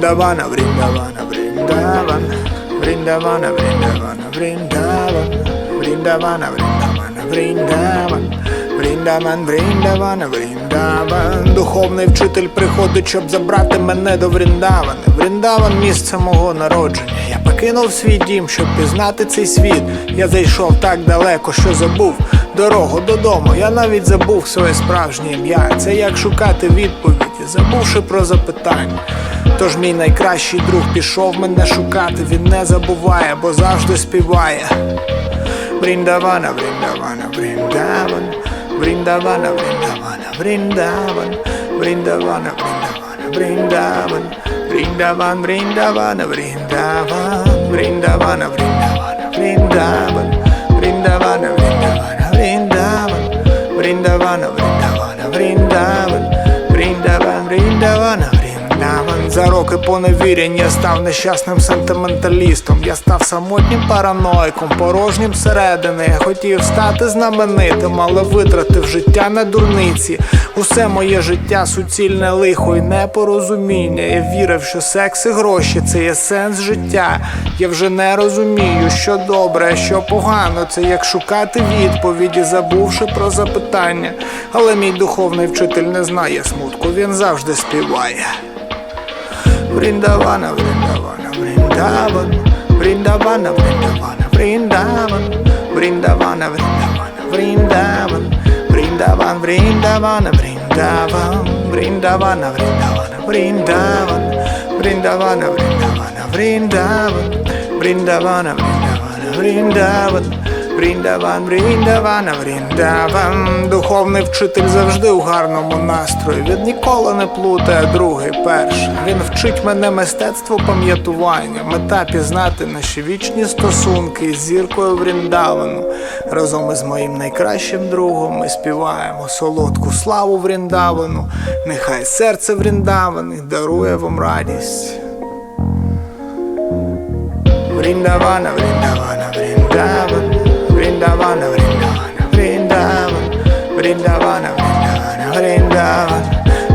Вріндавана, Вріндавана, Вріндаван, Вріндавана, Вріндавана, Вріндаван, Вріндавана, Вріндавана, Вріндаван, Вріндаван, Вріндавана, Вріндаван. Духовний вчитель приходить, щоб забрати мене до Вріндавана. Вріндаван місце мого народження. Я покинув свій дім, щоб пізнати цей світ. Я зайшов так далеко, що забув дорогу додому. Я навіть забув своє справжнє ім'я. Це як шукати відповіді, забувши про запитання. Тож мій найкращий друг пішов мене шукати, він не забуває, бо завжди співає. Бріндавана, бріндавана, бріндаван, бріндавана, бріндавана, бріндаван, бріндавана, бріндавана, бріндаван, бріндаван, бріндавана, бріндаван, бріндавана, бріндавана, бріндаван, бріндавана, бріндавана, бріндаван, бріндавана, бріндавана. За роки поневірянь я став нещасним сентименталістом. Я став самотнім параноїком, порожнім всередини. Я хотів стати знаменитим, але витратив життя на дурниці. Усе моє життя суцільне лихо і непорозуміння. Я вірив, що секс і гроші це є сенс життя. Я вже не розумію, що добре, що погано. Це як шукати відповіді, забувши про запитання. Але мій духовний вчитель не знає смутку, він завжди співає. Vrindavana, Vrindavana, Vrindavan Vrindavana, Vrindavana, Vrindavan Vrindavana, Vrindavana, Vrindavan Vrindavan, Vrindavana, Vrindavan Vrindavana, Vrindavana, Vrindavan Vrindavana, Vrindavana, Vrindavan Vrindavana, Vrindavana, Vrindavan Вріндаван, Вріндавана, Вріндаван. Духовний вчитель завжди у гарному настрої. Він ніколи не плутає другий перший. Він вчить мене мистецтву пам'ятування, мета пізнати наші вічні стосунки з зіркою Вріндавану. Разом із моїм найкращим другом ми співаємо солодку славу Вріндавану. Нехай серце Вріндавани дарує вам радість. Вріндавана, Вріндавана, Вріндаван, Vrindavana Vrindavana Vrindavan Vrindavana Vrindavana Vrindavan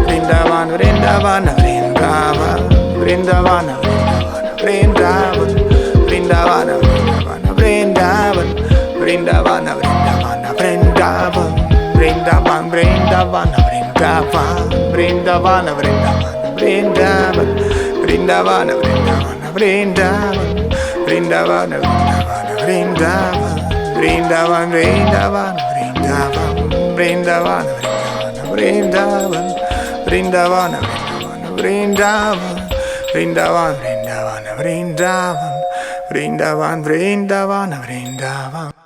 Vrindavan Vrindavana Vrindavan Vrindavana Vrindavan Vrindavana Vrindavana Vrindavan Vrindavana Vrindavana Vrindavan Vrindavan Vrindavana Vrindavan Vrindavana Vrindavana Vrindavan Vrindavana Vrindavana Vrindavan Vrindavana Vrindavana Vrindavan Vrindavan, Vrindavan, Vrindavan, Vrindavan, Vrindavan, Vrindavan, Vrindavan, Vrindavan, Vrindavan, Vrindavan, Vrindavan, Vrindavan.